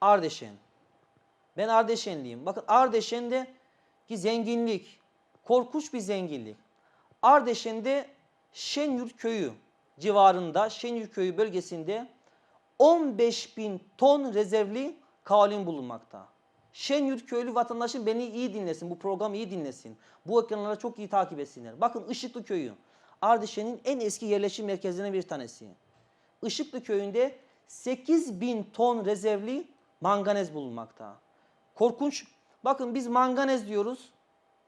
Ardeşen. Ben Ardeşenliyim. Bakın Ardeşen'de ki zenginlik, korkunç bir zenginlik. Ardeşen'de Şenyurt köyü civarında, Şenyurt köyü bölgesinde 15 bin ton rezervli kaolin bulunmakta. Şenyurt köylü vatandaşım beni iyi dinlesin, bu programı iyi dinlesin. Bu ekranları çok iyi takip etsinler. Bakın Işıklı köyü, Ardeşen'in en eski yerleşim merkezlerinden bir tanesi. Işıklı köyünde 8 bin ton rezervli manganez bulunmakta. Korkunç. Bakın biz manganez diyoruz.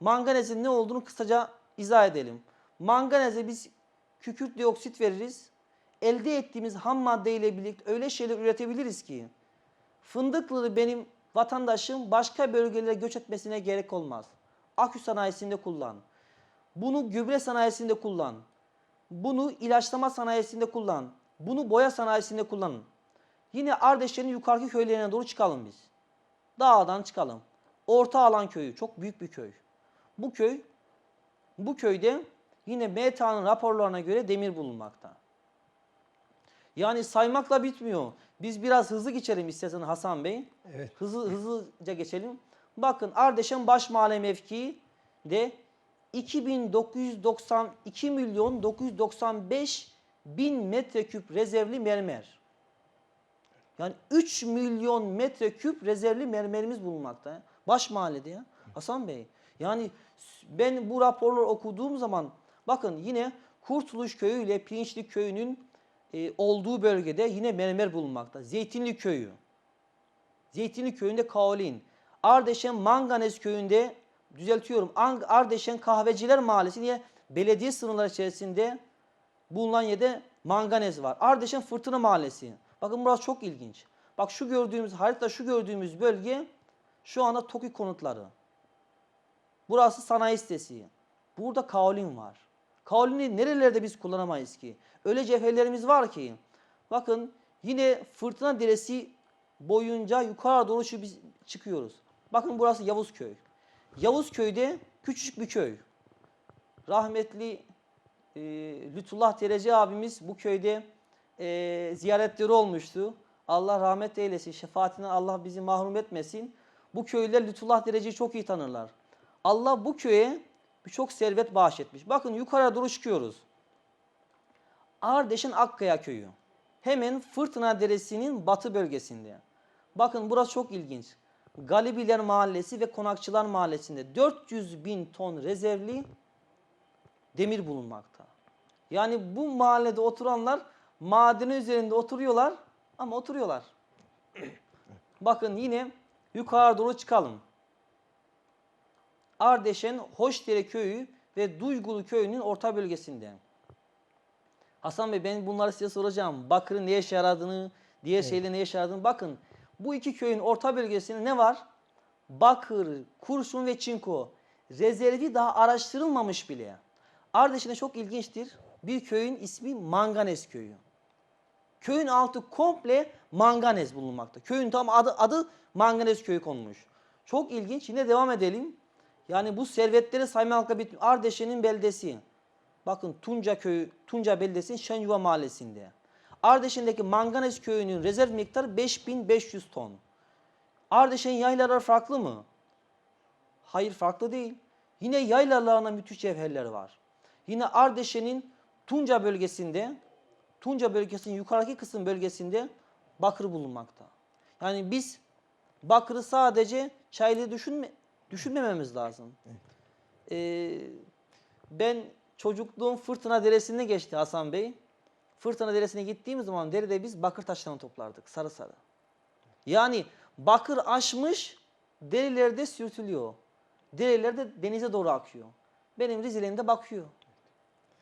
Manganezin ne olduğunu kısaca izah edelim. Manganeze biz kükürt dioksit veririz. Elde ettiğimiz ham madde ile birlikte öyle şeyler üretebiliriz ki Fındıklı'da benim vatandaşım başka bölgelere göç etmesine gerek olmaz. Akü sanayisinde kullan. Bunu gübre sanayisinde kullan. Bunu ilaçlama sanayisinde kullan. Bunu boya sanayisinde kullanın. Yine Ardeşen'in yukarıki köylerine doğru çıkalım biz. Dağdan çıkalım. Orta Alan köyü çok büyük bir köy. Bu köy bu köyde yine META'nın raporlarına göre demir bulunmakta. Yani saymakla bitmiyor. Biz biraz hızlı geçelim istersen Hasan Bey. Evet. Hızlı, hızlıca geçelim. Bakın Ardeşen Baş Mahalle mevkii de 2992 milyon 995 bin metreküp rezervli mermer. Yani 3 milyon metreküp rezervli mermerimiz bulunmakta. Baş mahallede ya. Hasan Bey. Yani ben bu raporları okuduğum zaman bakın yine Kurtuluş Köyü ile Pirinçli Köyü'nün e, olduğu bölgede yine mermer bulunmakta. Zeytinli Köyü. Zeytinli Köyü'nde kaolin. Ardeşen Manganez Köyü'nde düzeltiyorum. Ardeşen Kahveciler Mahallesi diye belediye sınırları içerisinde bulunan yerde manganez var. Ardeşen Fırtına Mahallesi. Bakın burası çok ilginç. Bak şu gördüğümüz harita şu gördüğümüz bölge şu anda TOKİ konutları. Burası sanayi sitesi. Burada kaolin var. Kaolini nerelerde biz kullanamayız ki? Öyle cevherlerimiz var ki. Bakın yine fırtına deresi boyunca yukarı doğru biz çıkıyoruz. Bakın burası Yavuzköy. Yavuzköy'de küçücük bir köy. Rahmetli e, Lütfullah Tereci abimiz bu köyde e, ziyaretleri olmuştu. Allah rahmet eylesin. Şefaatinden Allah bizi mahrum etmesin. Bu köylüler Lütfullah Dereci'yi çok iyi tanırlar. Allah bu köye birçok servet bahşetmiş. Bakın yukarı doğru çıkıyoruz. Ardeş'in Akkaya köyü. Hemen Fırtına Deresi'nin batı bölgesinde. Bakın burası çok ilginç. Galibiler Mahallesi ve Konakçılar Mahallesi'nde 400 bin ton rezervli demir bulunmakta. Yani bu mahallede oturanlar madeni üzerinde oturuyorlar ama oturuyorlar. Bakın yine yukarı doğru çıkalım. Ardeşen Hoşdere köyü ve Duygulu köyünün orta bölgesinde. Hasan Bey ben bunları size soracağım. Bakır'ın ne işe yaradığını, diğer şeylerin ne işe yaradığını. Bakın bu iki köyün orta bölgesinde ne var? Bakır, kurşun ve çinko. Rezervi daha araştırılmamış bile. Ardeşen'de çok ilginçtir. Bir köyün ismi Manganez köyü. Köyün altı komple manganez bulunmakta. Köyün tam adı, adı manganez köyü konmuş. Çok ilginç. Yine devam edelim. Yani bu servetleri saymakla bitmiyor. Ardeşen'in beldesi. Bakın Tunca köyü, Tunca beldesinin Şenyuva mahallesinde. Ardeşen'deki manganez köyünün rezerv miktarı 5500 ton. Ardeşen yaylaları farklı mı? Hayır farklı değil. Yine yaylalarına müthiş cevherler var. Yine Ardeşen'in Tunca bölgesinde, Tunca bölgesinin yukarıdaki kısım bölgesinde bakır bulunmakta. Yani biz bakırı sadece çaylı düşünme, düşünmememiz lazım. Ee, ben çocukluğum Fırtına Deresi'ne geçti Hasan Bey. Fırtına Deresi'ne gittiğimiz zaman derede biz bakır taşlarını toplardık sarı sarı. Yani bakır aşmış derilerde sürtülüyor. Deriler de denize doğru akıyor. Benim Rizeli'mde bakıyor.